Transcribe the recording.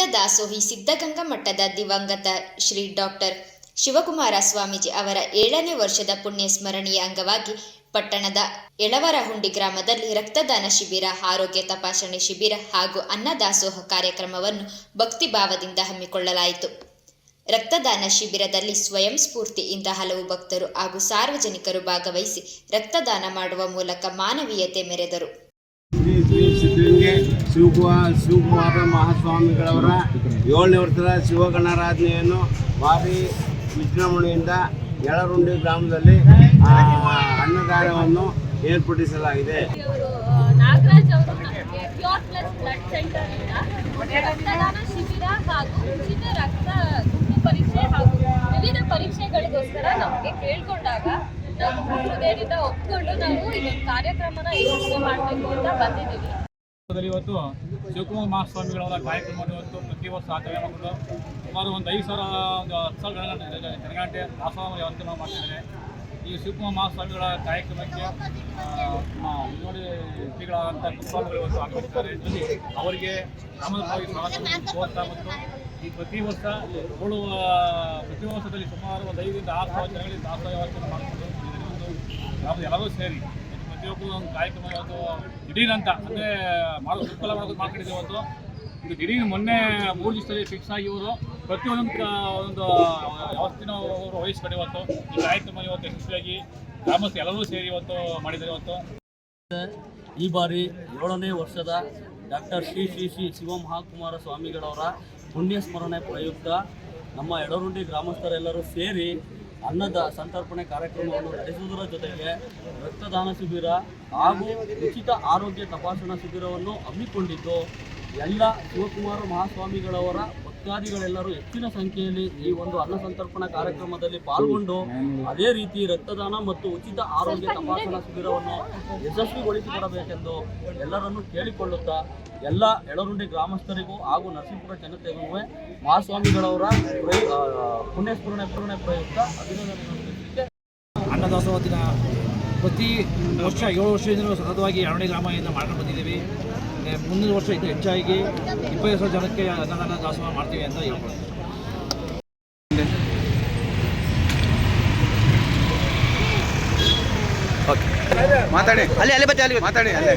ಸಿದ್ಧದಾಸೋಹಿ ಸಿದ್ಧಗಂಗಾ ಮಠದ ದಿವಂಗತ ಶ್ರೀ ಡಾಕ್ಟರ್ ಶಿವಕುಮಾರ ಸ್ವಾಮೀಜಿ ಅವರ ಏಳನೇ ವರ್ಷದ ಪುಣ್ಯ ಸ್ಮರಣೆಯ ಅಂಗವಾಗಿ ಪಟ್ಟಣದ ಎಳವರಹುಂಡಿ ಗ್ರಾಮದಲ್ಲಿ ರಕ್ತದಾನ ಶಿಬಿರ, ಆರೋಗ್ಯ ತಪಾಸಣೆ ಶಿಬಿರ ಹಾಗೂ ಅನ್ನದಾಸೋಹ ಕಾರ್ಯಕ್ರಮವನ್ನು ಭಕ್ತಿಭಾವದಿಂದ ಹಮ್ಮಿಕೊಳ್ಳಲಾಯಿತು. ರಕ್ತದಾನ ಶಿಬಿರದಲ್ಲಿ ಸ್ವಯಂ ಸ್ಫೂರ್ತಿಯಿಂದ ಹಲವು ಭಕ್ತರು ಹಾಗೂ ಸಾರ್ವಜನಿಕರು ಭಾಗವಹಿಸಿ ರಕ್ತದಾನ ಮಾಡುವ ಮೂಲಕ ಮಾನವೀಯತೆ ಮೆರೆದರು. ಶಿವಕುಮಾರ ಶಿವಕುಮಾರ ಮಹಾಸ್ವಾಮಿಗಳವರ ಏಳನೇ ವರ್ಷದ ಶಿವಗಣಾರಾಧನೆಯನ್ನು ಭಾರಿ ವಿಜೃಂಭಣೆಯಿಂದ ಯಳರುಂಡಿ ಗ್ರಾಮದಲ್ಲಿ ಅನ್ನದಾನವನ್ನು ಏರ್ಪಡಿಸಲಾಗಿದೆ. ನಾಗರಾಜ್ ನಮಗೆ ಪ್ಲಸ್ ನಮಗೆ ಕೇಳ್ಕೊಂಡಾಗ ನಾವು ಹೃದಯದಿಂದ ಒಪ್ಕೊಂಡು ನಾವು ಇದೊಂದು ಕಾರ್ಯಕ್ರಮನ ಮಾಡಬೇಕು ಅಂತ ಬಂದಿದ್ದೀವಿ. ಇವತ್ತು ಶಿವಕುಮಾರ್ ಮಹಾಸ್ವಾಮಿಗಳವರ ಕಾರ್ಯಕ್ರಮವನ್ನು ಇವತ್ತು ಪ್ರತಿ ವರ್ಷ ಆಚರಣೆ ಮಾಡಿಕೊಂಡು ಸುಮಾರು ಒಂದು ಐದು ಸಾವಿರ, ಒಂದು ಹತ್ತು ಸಾವಿರ ಜನ ಜನಗಂಟೆ ದಾಸೋಹ ವ್ಯವಸ್ಥೆ ನಾವು ಮಾಡ್ತಿದ್ದಾರೆ ಈ ಶಿವಕುಮಾರ್ ಮಹಾಸ್ವಾಮಿಗಳ ಕಾರ್ಯಕ್ರಮಕ್ಕೆ ನೋಡಿ ಶ್ರೀಗಳಾದಂಥ ಕುಟುಂಬಗಳು ಇವತ್ತು ಆಗಮಿಸಿದ್ದಾರೆ ಅವರಿಗೆ ಗ್ರಾಮದ ಪರವಾಗಿ ಸ್ವಾಗತ ಮತ್ತು ಈ ಪ್ರತಿ ವರ್ಷ ಏಳು ಪ್ರತಿ ವರ್ಷದಲ್ಲಿ ಸುಮಾರು ಒಂದು ಐದರಿಂದ ಆರು ಸಾವಿರ ಜನಗಳಿಗೆ ದಾಸೋಹ ವ್ಯವಸ್ಥೆ ಮಾಡಿಕೊಂಡು ಗ್ರಾಮದ ಎಲ್ಲರೂ ಸೇರಿ ಪ್ರತಿಯೊಬ್ಬರು ಒಂದು ಕಾರ್ಯಕ್ರಮ ಇವತ್ತು ದಿಢೀರ್ ಅಂತ, ಅಂದರೆ ಮಾಡೋ ಸುತ್ತಲ ಮಾಡೋದು ಮಾಡ್ಕೊಂಡಿದ್ದೀವಿ ಇವತ್ತು. ಇದು ದಿಢೀರ್ ಮೊನ್ನೆ ಮೂರು ದಿವಸದಲ್ಲಿ ಫಿಕ್ಸ್ ಆಗಿ ಇವರು, ಪ್ರತಿಯೊಂದು ಒಂದು ವ್ಯವಸ್ಥೆನ ಅವರು ವಹಿಸ್ಕೊಂಡು ಇವತ್ತು. ಈ ಕಾರ್ಯಕ್ರಮ ಇವತ್ತು ಯಶಸ್ವಿಯಾಗಿ ಗ್ರಾಮಸ್ಥರು ಎಲ್ಲರೂ ಸೇರಿ ಇವತ್ತು ಮಾಡಿದ್ದಾರೆ ಇವತ್ತು. ಈ ಬಾರಿ ಏಳನೇ ವರ್ಷದ ಡಾಕ್ಟರ್ ಶ್ರೀ ಶ್ರೀ ಶ್ರೀ ಶಿವಮಹಾಕುಮಾರ ಸ್ವಾಮಿಗಳವರ ಪುಣ್ಯ ಸ್ಮರಣೆ ಪ್ರಯುಕ್ತ ನಮ್ಮ ಎಡರುಂಡಿ ಗ್ರಾಮಸ್ಥರೆಲ್ಲರೂ ಸೇರಿ ಅನ್ನದ ಸಂತರ್ಪಣೆ ಕಾರ್ಯಕ್ರಮವನ್ನು ನಡೆಸುವುದರ ಜೊತೆಗೆ ರಕ್ತದಾನ ಶಿಬಿರ ಹಾಗೂ ಉಚಿತ ಆರೋಗ್ಯ ತಪಾಸಣಾ ಶಿಬಿರವನ್ನು ಹಮ್ಮಿಕೊಂಡಿದ್ದು, ಎಲ್ಲ ಶಿವಕುಮಾರ ಮಹಾಸ್ವಾಮಿಗಳವರ ಭಕ್ತಾದಿಗಳೆಲ್ಲರೂ ಹೆಚ್ಚಿನ ಸಂಖ್ಯೆಯಲ್ಲಿ ಈ ಒಂದು ಅನ್ನ ಸಂತರ್ಪಣಾ ಕಾರ್ಯಕ್ರಮದಲ್ಲಿ ಪಾಲ್ಗೊಂಡು ಅದೇ ರೀತಿ ರಕ್ತದಾನ ಮತ್ತು ಉಚಿತ ಆರೋಗ್ಯ ತಪಾಸಣಾ ಶಿಬಿರವನ್ನು ಯಶಸ್ವಿಗೊಳಿಸಿಕೊಡಬೇಕೆಂದು ಎಲ್ಲರನ್ನೂ ಕೇಳಿಕೊಳ್ಳುತ್ತಾ ಎಲ್ಲ ಎಳರುಂಡಿ ಗ್ರಾಮಸ್ಥರಿಗೂ ಹಾಗೂ ನರಸೀಪುರ ಜನತೆಗೂ ಮಹಾಸ್ವಾಮಿಗಳವರ ಪುಣ್ಯಸ್ಮರಣೆ, ಪೂರ್ಣೆ ಪ್ರಯುಕ್ತ ಅಭಿನಂದನೆ ಅನ್ನದಾಸೋಹ ದಿನ. ಪ್ರತಿ ವರ್ಷ ಏಳು ವರ್ಷದಿಂದ ಸತತವಾಗಿ ಅರಣ್ಯ ಗ್ರಾಮದಿಂದ ಮಾಡ್ಕೊಂಡು ಬಂದಿದ್ದೀವಿ. ಮುಂದಿನ ವರ್ಷ ಇದು ಹೆಚ್ಚಾಗಿ ಇಪ್ಪತ್ತು ಸಾವಿರ ಜನಕ್ಕೆ ಅನ್ನದಾನ ದಾಸೋಹ ಮಾಡ್ತೀವಿ ಅಂತ ಹೇಳ್ಬೋದು. ಮಾತಾಡಿ. ಅಲ್ಲಿ ಅಲ್ಲಿ ಬತ್ತೆ ಅಲ್ಲಿ ಮಾತಾಡಿ ಅಲ್ಲೇ.